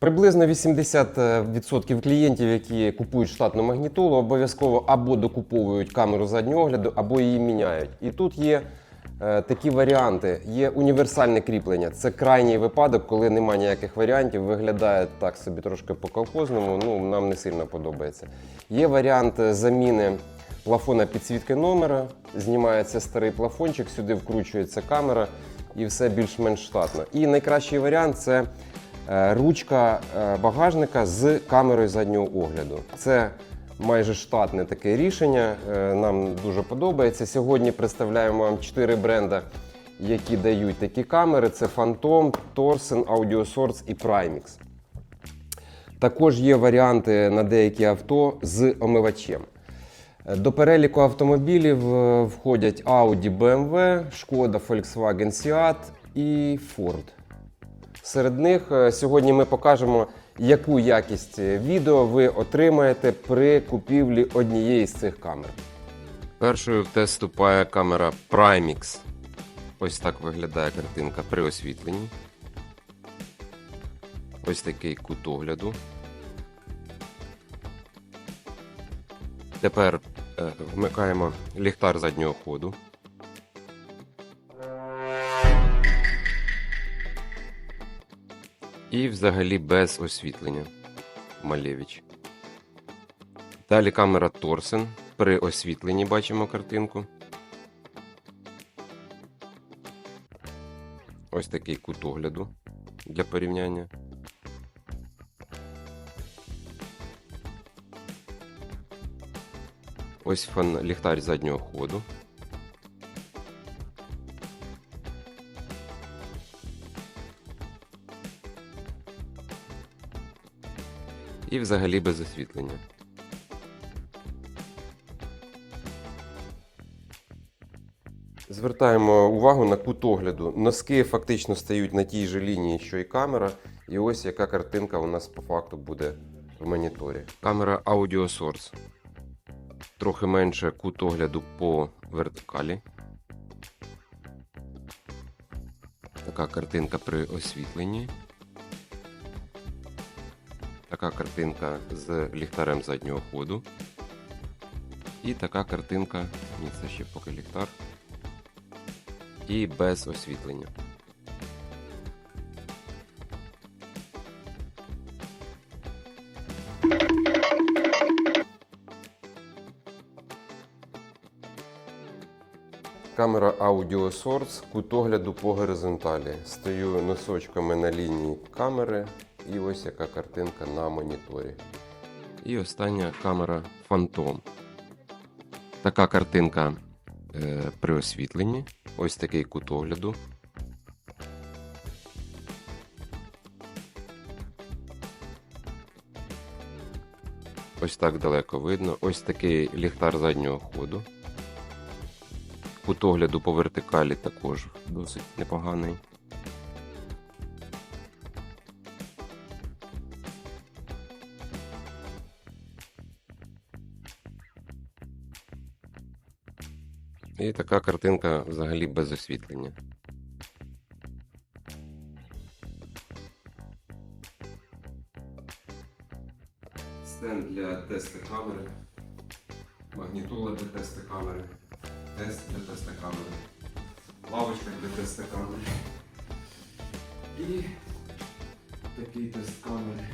Приблизно 80% клієнтів, які купують штатну магнітолу, обов'язково або докуповують камеру заднього огляду, або її міняють. І тут є е, такі варіанти. Є універсальне кріплення. Це крайній випадок, коли немає ніяких варіантів. Виглядає так собі трошки по колхозному. Ну нам не сильно подобається. Є варіант е, заміни плафона підсвітки номера. Знімається старий плафончик, сюди вкручується камера і все більш-менш штатно. І найкращий варіант це е, ручка е, багажника з камерою заднього огляду. Це майже штатне таке рішення. е, Нам дуже подобається. Сьогодні представляємо вам чотири бренда, які дають такі камери: це Phantom, Torsen, AudioSource і Primix. Також є варіанти на деякі авто з омивачем. Е, До переліку автомобілів е, входять Audi, BMW, Шкода, Volkswagen Seat і Ford. Серед них е, сьогодні ми покажемо, яку якість е, відео ви отримаєте при купівлі однієї з цих камер. Першою в тест вступає камера Primix. Ось так виглядає картинка при освітленні. Ось такий кут огляду. Тепер е, вмикаємо ліхтар заднього ходу. І взагалі без освітлення. Малевич. Далі камера Торсен. При освітленні бачимо картинку. Ось такий кут огляду для порівняння. Ось фон ліхтар заднього ходу. І взагалі без освітлення. Звертаємо увагу на кут огляду. Носки фактично стають на тій же лінії, що і камера. І ось яка картинка у нас по факту буде в моніторі. Камера Audio Source. Трохи менше кут огляду по вертикалі. Така картинка при освітленні. Така картинка з ліхтарем заднього ходу. І така картинка, ні, це ще поки ліхтар. І без освітлення. Камера Audio Source, кут огляду по горизонталі. Стою носочками на лінії камери, і ось яка картинка на моніторі. І остання камера Phantom. Така картинка е, при освітленні. Ось такий кут огляду. Ось так далеко видно. Ось такий ліхтар заднього ходу. Кут огляду по вертикалі також досить непоганий. І така картинка взагалі без освітлення. Стенд для тесту камери. Магнітола для тесту камери. Тест для теста камери. Лавочка для теста камери. І такий тест камери.